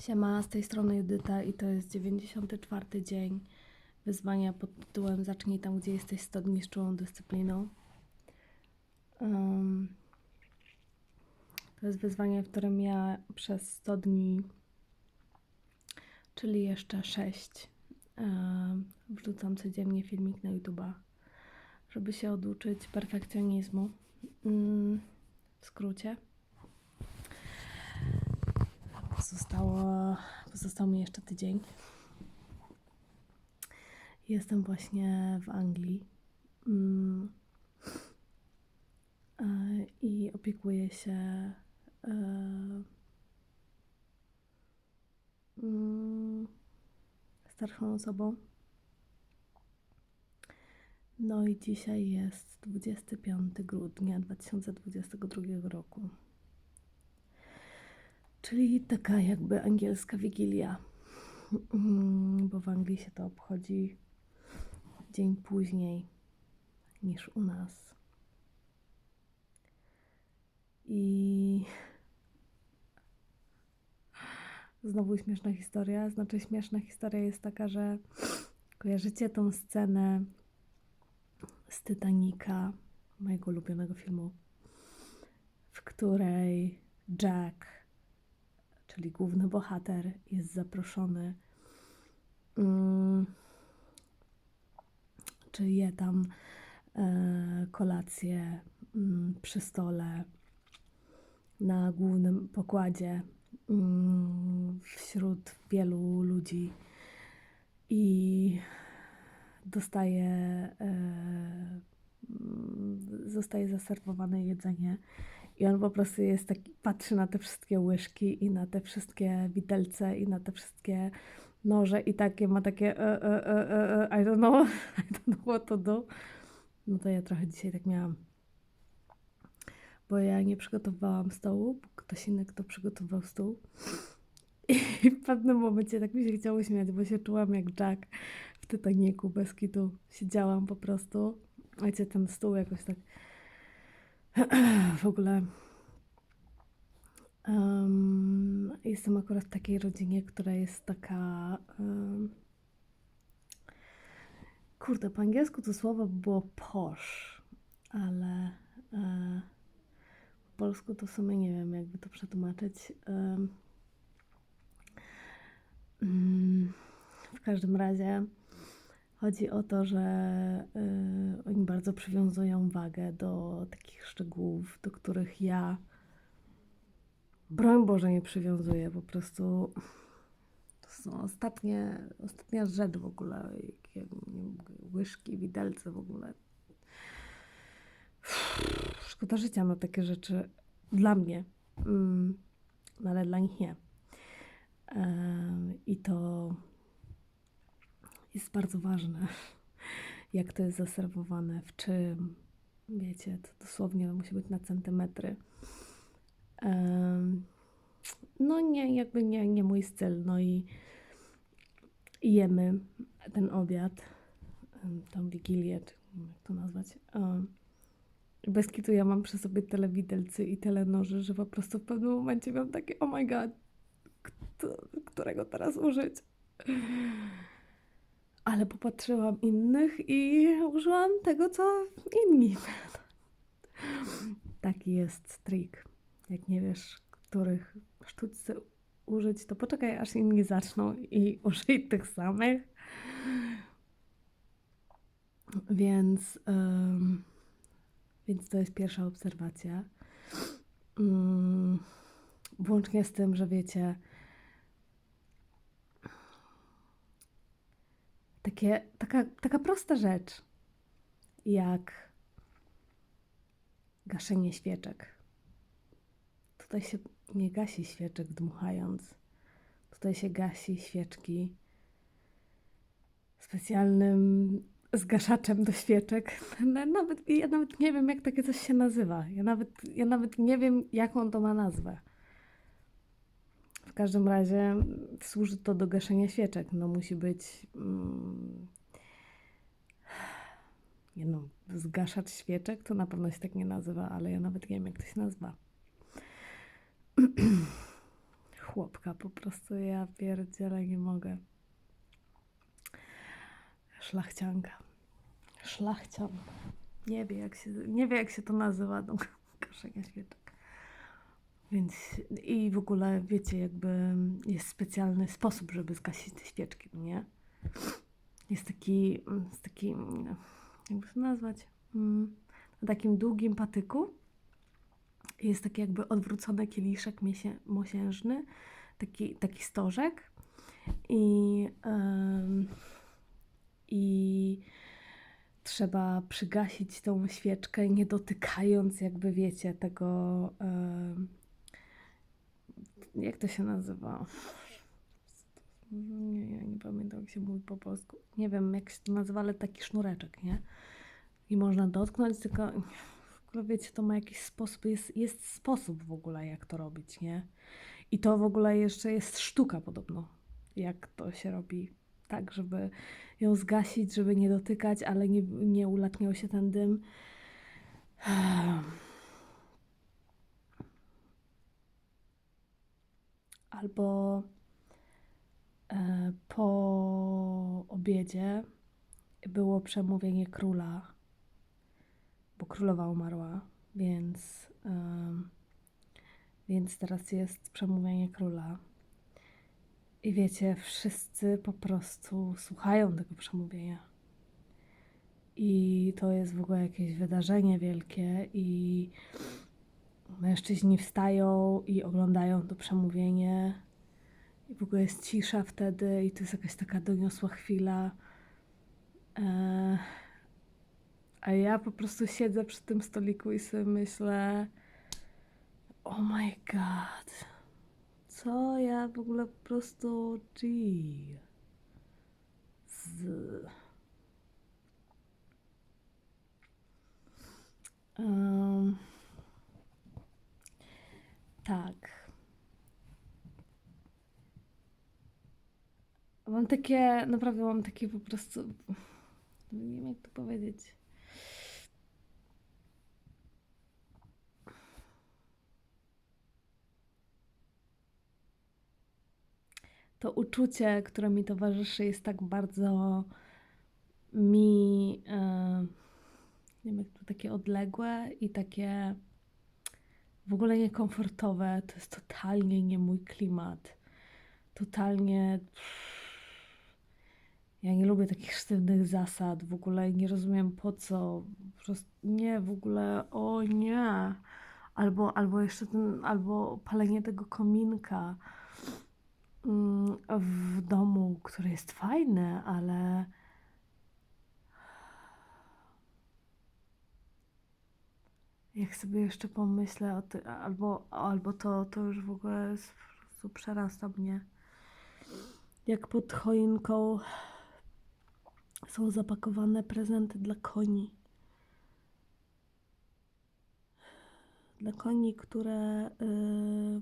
Siema, z tej strony Judyta i to jest 94 dzień wyzwania pod tytułem Zacznij tam, gdzie jesteś 100 dni z czułą dyscypliną. Em, to jest wyzwanie, w którym ja przez 100 dni, czyli jeszcze 6, em, wrzucam codziennie filmik na YouTube'a, żeby się oduczyć perfekcjonizmu. Mm, w skrócie. Zostało, pozostał mi jeszcze tydzień. Jestem właśnie w Anglii mm, e, i opiekuję się e, mm, starszą osobą. No i dzisiaj jest 25 grudnia 2022 roku. Czyli taka jakby angielska wigilia, Mm, bo w Anglii się to obchodzi dzień później niż u nas. I znowu śmieszna historia. Znaczy, śmieszna historia jest taka, że kojarzycie tą scenę z Titanica, mojego ulubionego filmu, w której Jack czyli główny bohater, jest zaproszony, mm, czy je tam e, kolację mm, przy stole na głównym pokładzie mm, wśród wielu ludzi. I dostaje, e, zostaje zaserwowane jedzenie i on po prostu jest taki, patrzy na te wszystkie łyżki i na te wszystkie widelce i na te wszystkie noże i takie ma takie e, e, e, e, e, I don't know, I don't know what to do. No to ja trochę dzisiaj tak miałam. Bo ja nie przygotowałam stołu, ktoś inny, kto przygotował stół. I w pewnym momencie tak mi się chciało śmiać, bo się czułam jak Jack w Titaniku bez kitu. Siedziałam po prostu. Wiecie, ten stół jakoś tak w ogóle em, jestem akurat w takiej rodzinie, która jest taka. em, kurde, po angielsku to słowo by było posh, ale e, po polsku to w sumie nie wiem, jakby to przetłumaczyć. Mm, w każdym razie chodzi o to, że y, oni bardzo przywiązują wagę do takich szczegółów, do których ja, broń Boże, nie przywiązuję. Po prostu to są ostatnie, ostatnia rzecz w ogóle, jakie, nie wiem, łyżki, widelce w ogóle. Szkoda życia na takie rzeczy dla mnie, mm, no ale dla nich nie. Em, I to jest bardzo ważne, jak to jest zaserwowane, w czym. Wiecie, to dosłownie musi być na centymetry. Em, no nie, jakby nie, nie mój styl. No i jemy ten obiad, tą wigilię, czy jak to nazwać. em, Bez kitu ja mam przy sobie tyle widelcy i tyle noży, że po prostu w pewnym momencie miałam takie oh my god, którego teraz użyć? Ale popatrzyłam innych i użyłam tego, co inni. Taki jest trik. Jak nie wiesz, których sztućce użyć, to poczekaj, aż inni zaczną i użyj tych samych. Więc, em, więc to jest pierwsza obserwacja. Mm, włącznie z tym, że wiecie, takie, taka, taka prosta rzecz, jak gaszenie świeczek. Tutaj się nie gasi świeczek dmuchając. Tutaj się gasi świeczki specjalnym zgaszaczem do świeczek. Na- Nawet, ja nawet nie wiem, jak takie coś się nazywa. Ja nawet, ja nawet nie wiem, jaką to ma nazwę. Każdym razie służy to do gaszenia świeczek. No musi być mm, no, zgaszacz świeczek to na pewno się tak nie nazywa, ale ja nawet nie wiem jak to się nazywa. chłopka, po prostu ja pierdzielę nie mogę. Szlachcianka. Szlachcianka. Nie wie jak się, nie wie jak się to nazywa, no, gaszenia świeczek. Więc i w ogóle wiecie, jakby jest specjalny sposób, żeby zgasić te świeczki, no nie? Jest taki, jest taki, mm, jakby to nazwać, Mm, na takim długim patyku jest taki jakby odwrócony kieliszek mosiężny, taki, taki stożek i, em, i trzeba przygasić tą świeczkę, nie dotykając jakby wiecie tego, em, jak to się nazywa? Nie, ja nie pamiętam jak się mówi po polsku. Nie wiem jak się to nazywa, ale taki sznureczek, nie? I można dotknąć, tylko w ogóle wiecie, to ma jakiś sposób, jest, jest sposób w ogóle jak to robić, nie? I to w ogóle jeszcze jest sztuka podobno, jak to się robi tak, żeby ją zgasić, żeby nie dotykać, ale nie, nie ulatniał się ten dym. Albo e, po obiedzie było przemówienie króla, bo królowa umarła, więc, em, więc teraz jest przemówienie króla. I wiecie, wszyscy po prostu słuchają tego przemówienia. I to jest w ogóle jakieś wydarzenie wielkie, i mężczyźni wstają i oglądają to przemówienie. I w ogóle jest cisza wtedy, i to jest jakaś taka doniosła chwila. E, a ja po prostu siedzę przy tym stoliku i sobie myślę: Oh my god, co ja w ogóle po prostu. Gee. Z... Em, tak. Mam takie, naprawdę mam takie po prostu, nie wiem jak to powiedzieć. To uczucie, które mi towarzyszy, jest tak bardzo mi, e, nie wiem jak to, takie odległe i takie w ogóle niekomfortowe. To jest totalnie nie mój klimat. Totalnie. Ja nie lubię takich sztywnych zasad, w ogóle nie rozumiem po co. Po prostu nie, w ogóle, o nie. Albo, albo jeszcze ten, albo palenie tego kominka mm, w domu, które jest fajne, ale jak sobie jeszcze pomyślę o tym, albo, albo to, to już w ogóle jest, po prostu przerasta mnie. Jak pod choinką są zapakowane prezenty dla koni. Dla koni, które, y,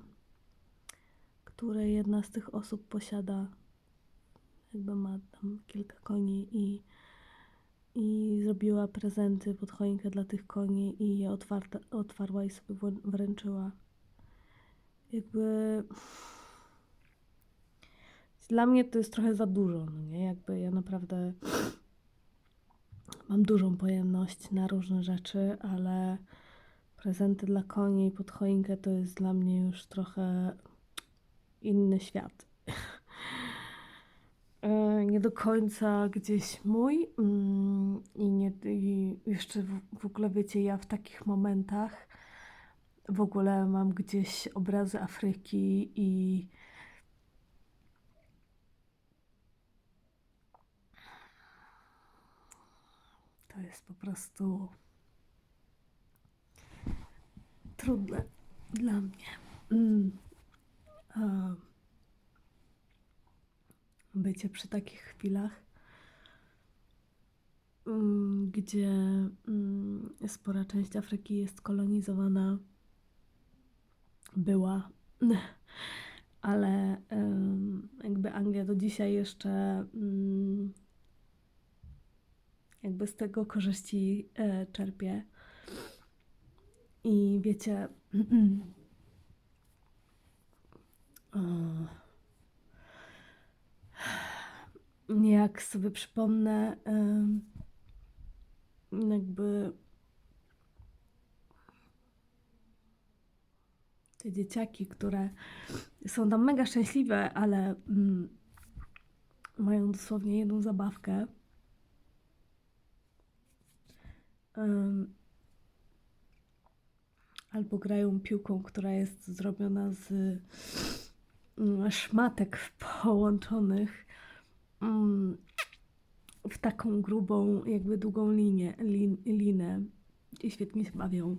które jedna z tych osób posiada. Jakby ma tam kilka koni i, i zrobiła prezenty pod choinkę dla tych koni i je otwarta, otwarła i sobie wrę- wręczyła. Jakby dla mnie to jest trochę za dużo, no nie? Jakby ja naprawdę mam dużą pojemność na różne rzeczy, ale prezenty dla koni pod choinkę to jest dla mnie już trochę inny świat. E, nie do końca gdzieś mój mm, i, nie, i jeszcze w, w ogóle wiecie, ja w takich momentach w ogóle mam gdzieś obrazy Afryki i to jest po prostu trudne dla mnie. Mm. A bycie przy takich chwilach, mm, gdzie mm, spora część Afryki jest kolonizowana, była, ale jakby Anglia do dzisiaj jeszcze mm, jakby z tego korzyści e, czerpie. I wiecie, E, jak sobie przypomnę, jakby te dzieciaki, które są tam mega szczęśliwe, ale mm, mają dosłownie jedną zabawkę. Em, albo grają piłką, która jest zrobiona z mm, szmatek połączonych w taką grubą, jakby długą linię, lin, linę i świetnie się bawią.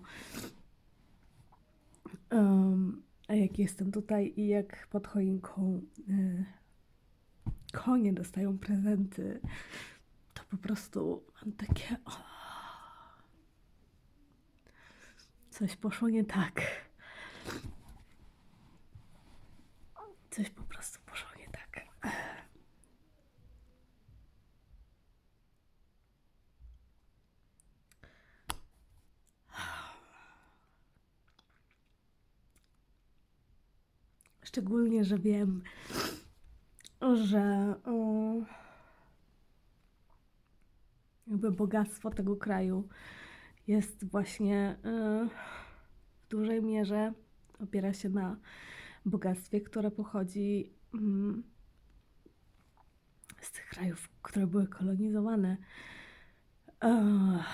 Em, a jak jestem tutaj i jak pod choinką y, konie dostają prezenty, to po prostu mam takie. Coś poszło nie tak. Coś po prostu poszło nie tak. Szczególnie, że wiem, że jakby bogactwo tego kraju jest właśnie y, w dużej mierze opiera się na bogactwie, które pochodzi mm, z tych krajów, które były kolonizowane. Ech,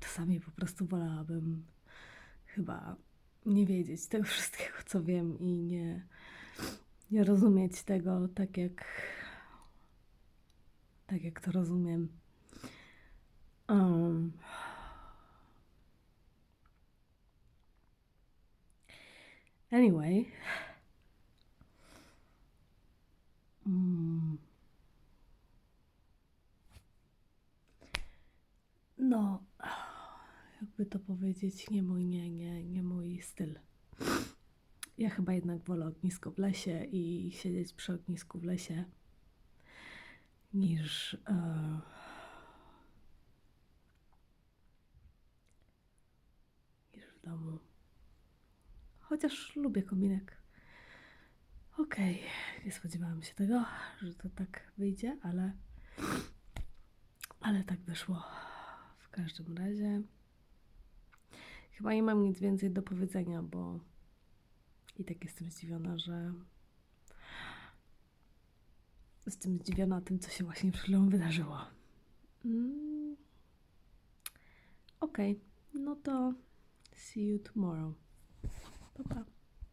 Czasami po prostu wolałabym chyba nie wiedzieć tego wszystkiego, co wiem i nie, nie rozumieć tego tak jak tak jak to rozumiem. Um, anyway. Mm. No, jakby to powiedzieć, nie mój, nie, nie, nie mój styl. Ja chyba jednak wolę ognisko w lesie i siedzieć przy ognisku w lesie niż e, niż w domu. Chociaż lubię kominek. Okej, nie spodziewałam się tego, że to tak wyjdzie, ale ale tak wyszło. W każdym razie chyba nie mam nic więcej do powiedzenia, bo i tak jestem zdziwiona, że jestem zdziwiona tym, co się właśnie przed chwilą wydarzyło. Mm. Okej, no to see you tomorrow. Pa, pa.